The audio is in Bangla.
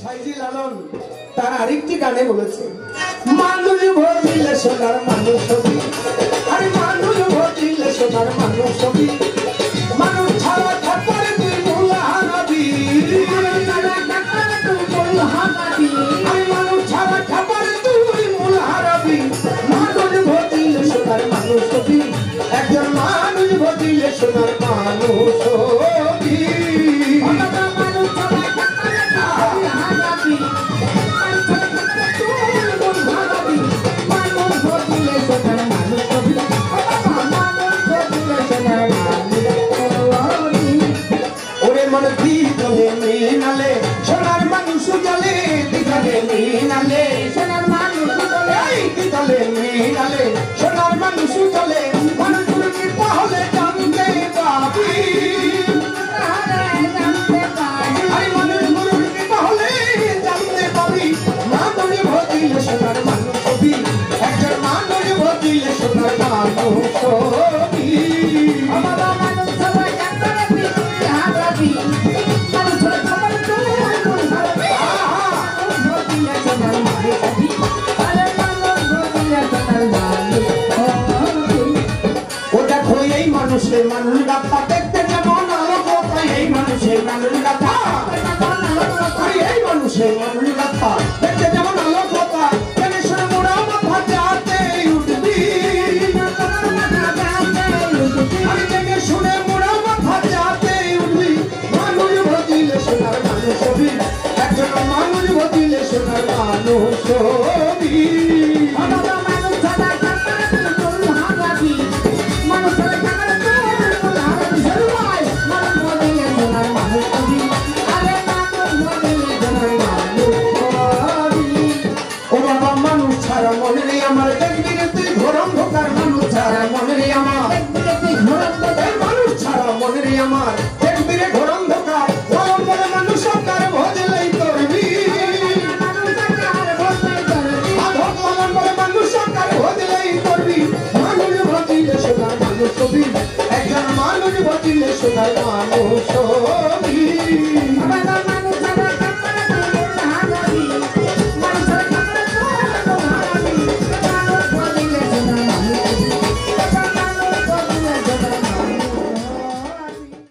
সাইজি লালন তার আরেকটি গানে বলেছে মানুষ ভজিলে সোনার মানুষ আরে মানুষ ভজিলে সোনার মানুষ মানুষ মোলা হারাবি মানুষ ছাড়া থাকলে তুই মোলা মানুষ ভজিলে সোনার মানুষ ছবি। একজন মানুষ ভজিলে সোনার মানুষ মন দিগলে মিনালে সোনার মানুষ জলে দিগলে মিনালে সোনার মানুষ জলে দিগলে মিনালে মানুষ ভজিলে সোনার মানুষ হবি